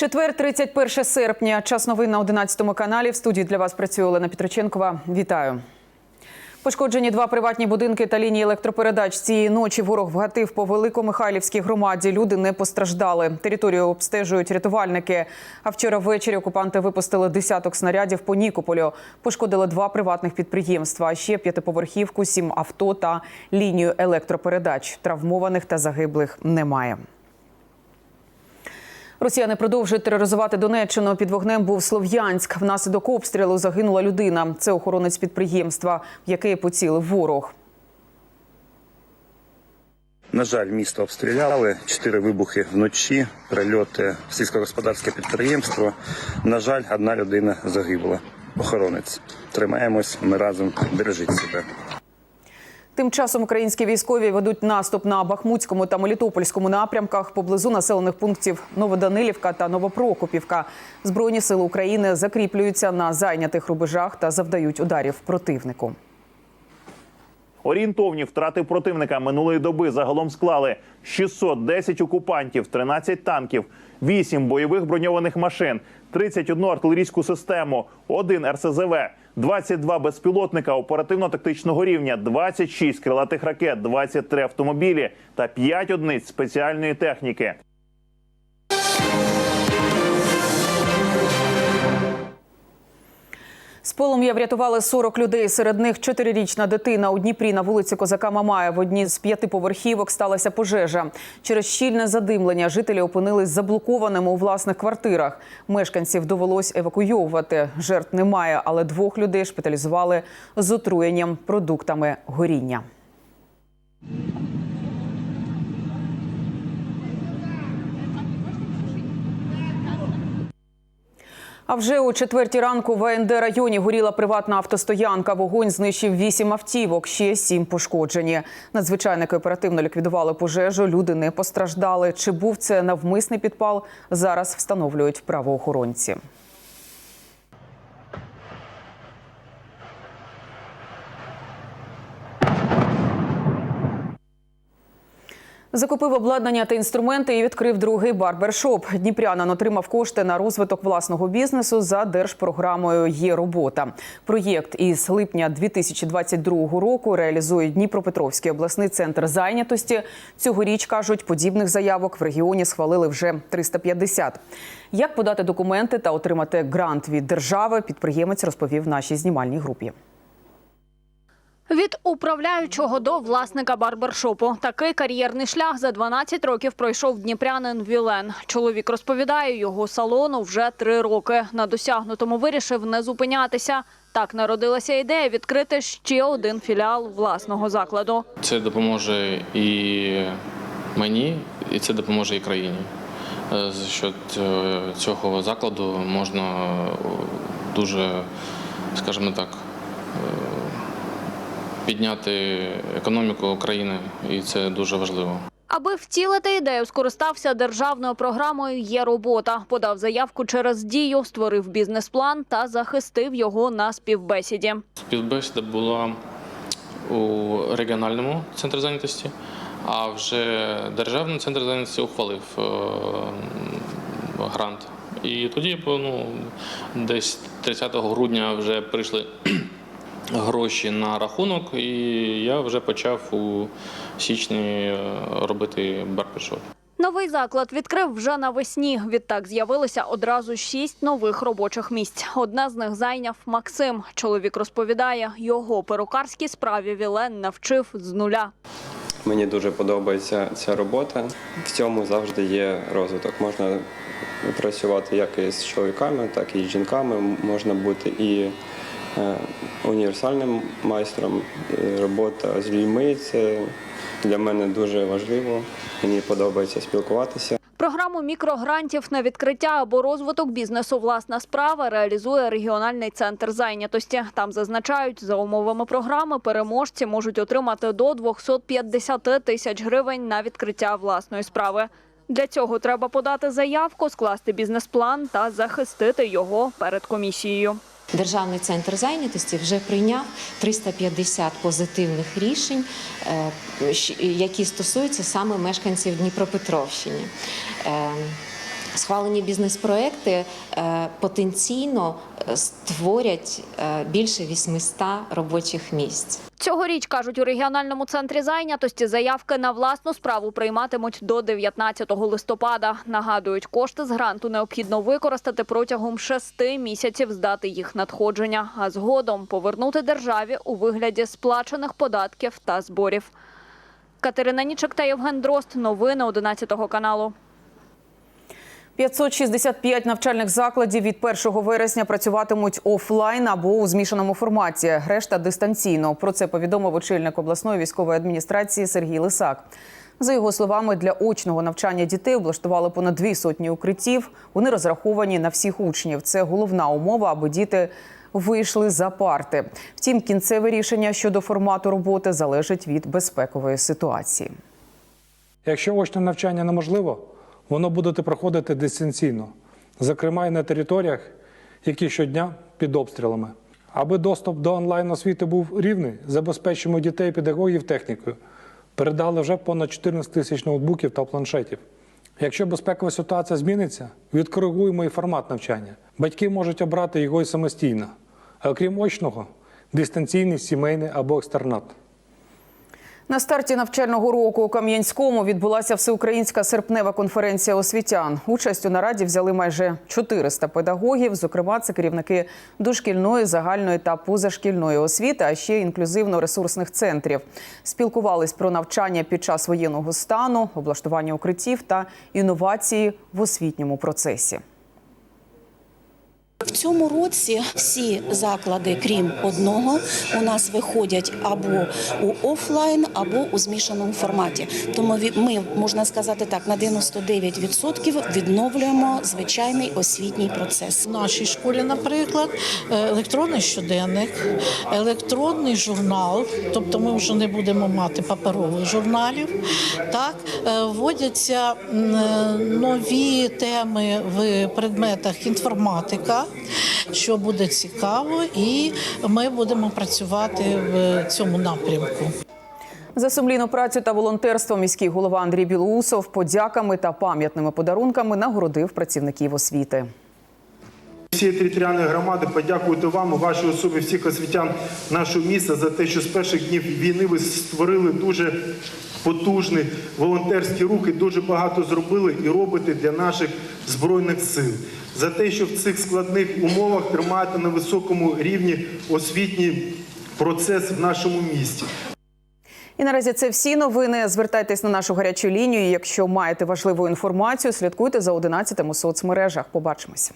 Четвер, 31 серпня. Час новин на 11 каналі. В студії для вас працює Олена Петроченкова. Вітаю. Пошкоджені два приватні будинки та лінії електропередач. Цієї ночі ворог вгатив по Великомихайлівській громаді. Люди не постраждали. Територію обстежують рятувальники. А вчора ввечері окупанти випустили десяток снарядів по Нікополю. Пошкодили два приватних підприємства, ще п'ятиповерхівку, сім авто та лінію електропередач. Травмованих та загиблих немає. Росіяни продовжують тероризувати Донеччину. Під вогнем був Слов'янськ. Внаслідок обстрілу загинула людина. Це охоронець підприємства, яке поцілив ворог. На жаль, місто обстріляли. Чотири вибухи вночі, прильоти в сільськогосподарське підприємство. На жаль, одна людина загибла. Охоронець. Тримаємось, ми разом бережіть себе. Тим часом українські військові ведуть наступ на Бахмутському та Мелітопольському напрямках поблизу населених пунктів Новоданилівка та Новопрокопівка. Збройні сили України закріплюються на зайнятих рубежах та завдають ударів противнику. Орієнтовні втрати противника минулої доби загалом склали 610 окупантів, 13 танків, 8 бойових броньованих машин, 31 артилерійську систему, 1 РСЗВ, 22 безпілотника оперативно-тактичного рівня, 26 крилатих ракет, 23 автомобілі та 5 одиниць спеціальної техніки. З полум'я врятували 40 людей. Серед них чотирирічна дитина. У Дніпрі на вулиці Козака Мамая в одній з п'ятиповерхівок сталася пожежа. Через щільне задимлення жителі опинились заблокованими у власних квартирах. Мешканців довелось евакуйовувати. Жертв немає, але двох людей шпиталізували з отруєнням продуктами горіння. А вже о четвертій ранку в АНД районі горіла приватна автостоянка. Вогонь знищив вісім автівок, ще сім пошкоджені. Надзвичайники оперативно ліквідували пожежу. Люди не постраждали. Чи був це навмисний підпал? Зараз встановлюють правоохоронці. Закупив обладнання та інструменти і відкрив другий барбершоп. Дніпрянин отримав кошти на розвиток власного бізнесу за держпрограмою Є робота. Проєкт із липня 2022 року реалізує Дніпропетровський обласний центр зайнятості. Цьогоріч кажуть, подібних заявок в регіоні схвалили вже 350. Як подати документи та отримати грант від держави? Підприємець розповів нашій знімальній групі. Від управляючого до власника барбершопу. Такий кар'єрний шлях за 12 років пройшов дніпрянин Вілен. Чоловік розповідає, його салону вже три роки. На досягнутому вирішив не зупинятися. Так народилася ідея відкрити ще один філіал власного закладу. Це допоможе і мені, і це допоможе і країні. Е, За счет е, цього закладу можна е, дуже, скажімо так, е, підняти економіку країни, і це дуже важливо. Аби втілити ідею, скористався державною програмою Є робота. Подав заявку через дію, створив бізнес-план та захистив його на співбесіді. Співбесіда була у регіональному центрі зайнятості, а вже державний центр зайнятості ухвалив е, грант. І тоді, ну, десь 30 грудня вже прийшли гроші на рахунок, і я вже почав у січні е, робити барбершоп. Новий заклад відкрив вже навесні. Відтак з'явилося одразу шість нових робочих місць. Одне з них зайняв Максим. Чоловік розповідає, його перукарській справі Вілен навчив з нуля. Мені дуже подобається ця робота. В цьому завжди є розвиток. Можна працювати як із чоловіками, так і з жінками. Можна бути і універсальним майстром. І Робота з людьми це для мене дуже важливо. Мені подобається спілкуватися. Програму мікрогрантів на відкриття або розвиток бізнесу власна справа реалізує регіональний центр зайнятості. Там зазначають, за умовами програми переможці можуть отримати до 250 тисяч гривень на відкриття власної справи. Для цього треба подати заявку, скласти бізнес-план та захистити його перед комісією. Державний центр зайнятості вже прийняв 350 позитивних рішень, е, які стосуються саме мешканців Дніпропетровщини. Схвалені бізнес-проекти е, потенційно е, створять е, більше 800 робочих місць. Цьогоріч, кажуть, у регіональному центрі зайнятості заявки на власну справу прийматимуть до 19 листопада. Нагадують, кошти з гранту необхідно використати протягом шести місяців здати їх надходження, а згодом повернути державі у вигляді сплачених податків та зборів. Катерина Нічик та Євген Дрозд. Новини 11 каналу. 565 навчальних закладів від 1 вересня працюватимуть офлайн або у змішаному форматі. Решта дистанційно. Про це повідомив очільник обласної військової адміністрації Сергій Лисак. За його словами, для очного навчання дітей облаштували понад дві сотні укриттів. Вони розраховані на всіх учнів. Це головна умова, аби діти вийшли за парти. Втім, кінцеве рішення щодо формату роботи залежить від безпекової ситуації. Якщо очне навчання неможливо, воно буде проходити дистанційно, зокрема і на територіях, які щодня під обстрілами. Аби доступ до онлайн освіти був рівний, забезпечимо дітей педагогів технікою. Передали вже понад 14 тисяч ноутбуків та планшетів. Якщо безпекова ситуація зміниться, відкоригуємо і формат навчання. Батьки можуть обрати його і самостійно. А окрім очного, дистанційний, сімейний або екстернат. На старті навчального року у Кам'янському відбулася всеукраїнська серпнева конференція освітян. Участь у нараді взяли майже 400 педагогів. Зокрема, це керівники дошкільної, загальної та позашкільної освіти, а ще інклюзивно-ресурсних центрів. Спілкувались про навчання під час воєнного стану, облаштування укриттів та інновації в освітньому процесі. В цьому році всі заклади, крім одного, у нас виходять або у офлайн, або у змішаному форматі. Тому ми можна сказати так, на 99% відновлюємо звичайний освітній процес. В нашій школі, наприклад, е, електронний щоденник, електронний журнал, тобто ми вже не будемо мати паперових журналів. Так Е, вводяться е, нові теми в предметах інформатика, що буде цікаво, і ми будемо працювати в цьому напрямку. За сумлінну працю та волонтерство міський голова Андрій Білоусов подяками та пам'ятними подарунками нагородив працівників освіти. Всієї територіальної громади подякувати вам у вашій особі всіх освітян нашого міста за те, що з перших днів війни ви створили дуже потужні волонтерські рухи, дуже багато зробили і робите для наших збройних сил. За те, що в цих складних умовах тримаєте на високому рівні освітній процес в нашому місті. І наразі це всі новини. Звертайтесь на нашу гарячу лінію. Якщо маєте важливу інформацію, слідкуйте за 11 у соцмережах. Побачимося.